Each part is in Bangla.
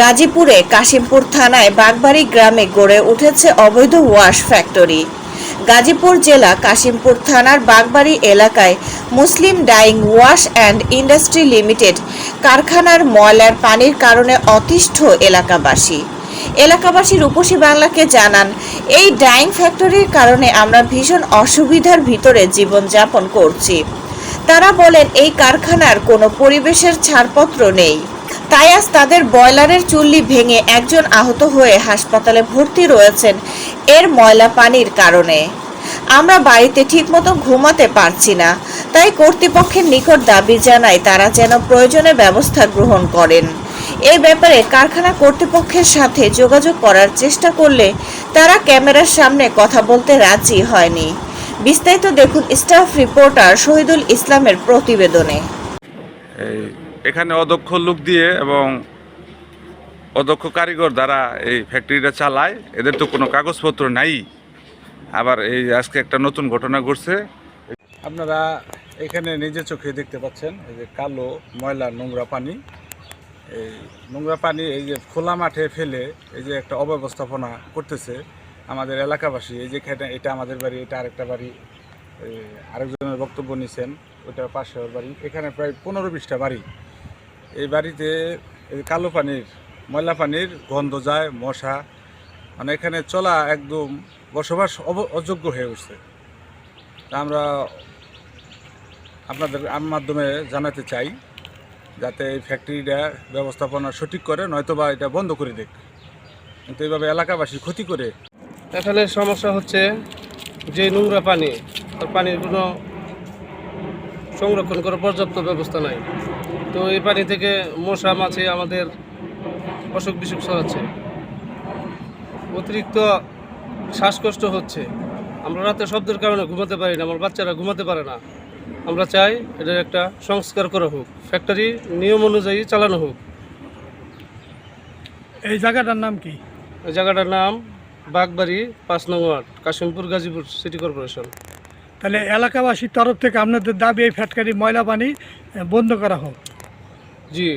গাজীপুরে কাশিমপুর থানায় বাগবাড়ি গ্রামে গড়ে উঠেছে অবৈধ ওয়াশ ফ্যাক্টরি। গাজীপুর জেলা কাশিমপুর থানার বাগবাড়ি এলাকায় Muslim dyeing wash and industry limited কারখানার ময়লার পানির কারণে অতিষ্ঠ এলাকাবাসী। এলাকাবাসী রূপসী বাংলাকে জানান, এই ডাইং ফ্যাক্টরির কারণে আমরা ভীষণ অসুবিধার ভিতরে জীবনযাপন করছি। তারা বলেন, এই কারখানার কোনো পরিবেশের ছাড়পত্র নেই। তাই আজ তাদের বয়লারের চুল্লি ভেঙে একজন আহত হয়ে হাসপাতালে ভর্তি রয়েছেন এর ময়লা পানির কারণে। আমরা বাড়িতে ঠিকমতো ঘুমাতে পারছি না, তাই কর্তৃপক্ষের নিকট দাবি জানাই তারা যেন প্রয়োজনে ব্যবস্থা গ্রহণ করেন। এ ব্যাপারে কারখানা কর্তৃপক্ষের সাথে যোগাযোগ করার চেষ্টা করলে তারা ক্যামেরার সামনে কথা বলতে রাজি হয়নি। বিস্তারিত দেখুন স্টাফ রিপোর্টার শহীদুল ইসলামের প্রতিবেদনে। এখানে অদক্ষ লোক দিয়ে এবং অদক্ষ কারিগর দ্বারা এই ফ্যাক্টরিটা চালায়। এদের তো কোনো কাগজপত্র নাই। আবার এই আজকে একটা নতুন ঘটনা ঘটছে। আপনারা এখানে নিজে চোখে দেখতে পাচ্ছেন, এই যে কালো, ময়লা, নোংরা পানি। এই নোংরা পানি এই যে খোলা মাঠে ফেলে এই যে একটা অব্যবস্থাপনা করতেছে আমাদের এলাকাবাসী। এই যে এটা আমাদের বাড়ি, এটা আরেকটা বাড়ি। আরেকজনের বক্তব্য নিছেন ওটা পাশের বাড়ি। এখানে প্রায় পনেরো বিশটা বাড়ি। এই বাড়িতে কালো পানির, ময়লা পানির গন্ধ যায়, মশা। মানে এখানে চলা একদম বসবাস অযোগ্য হয়ে উঠছে। তা আমরা আপনাদের মাধ্যমে জানাতে চাই, যাতে এই ফ্যাক্টরিটা ব্যবস্থাপনা সঠিক করে, নয়তোবা এটা বন্ধ করে দেখ কিন্তু এইভাবে এলাকাবাসী ক্ষতি করে। এখানে সমস্যা হচ্ছে যে নোংরা পানি পানির কোনো সংরক্ষণ করার পর্যাপ্ত ব্যবস্থা নাই। তো এই পানি থেকে মশা মাছে আমাদের অসুখ বিসুখ ছড়াচ্ছে। অতিরিক্ত শ্বাসকষ্ট হচ্ছে। আমরা রাতে শব্দের কারণে ঘুমাতে পারি না আমার বাচ্চারা ঘুমাতে পারে না। আমরা চাই এটার একটা সংস্কার করা হোক ফ্যাক্টরি নিয়ম অনুযায়ী চালানো হোক। এই জায়গাটার নাম কি? এই জায়গাটার নাম বাগবাড়ি পাঁচ নং ward Kashimpur Gazipur city corporation. তাহলে এলাকাবাসীর তরফ থেকে আপনাদের দাবি, এই ফ্যাটকারি ময়লা পানি বন্ধ করা হোক। জি,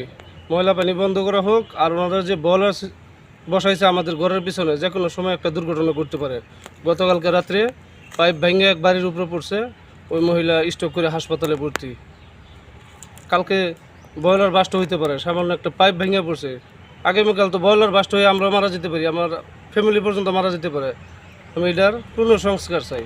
ময়লা পানি বন্ধ করা হোক, আর ওনারা যে বলার বসাইছে আমাদের ঘরের পিছনে, যে কোনো সময় একটা দুর্ঘটনা করতে পারে। গতকালকে রাত্রে পাইপ ভেঙে এক বাড়ির উপরে পড়ছে, ওই মহিলা স্ট্রোক করে হাসপাতালে ভর্তি। কালকে বয়লার বাস্ট হইতে পারে, সামান্য একটা পাইপ ভেঙে পড়ছে। আগামীকাল তো বয়লার বাস্ট হয়ে আমরা মারা যেতে পারি, আমার ফ্যামিলি পর্যন্ত মারা যেতে পারে। আমি এটার পূর্ণ সংস্কার চাই।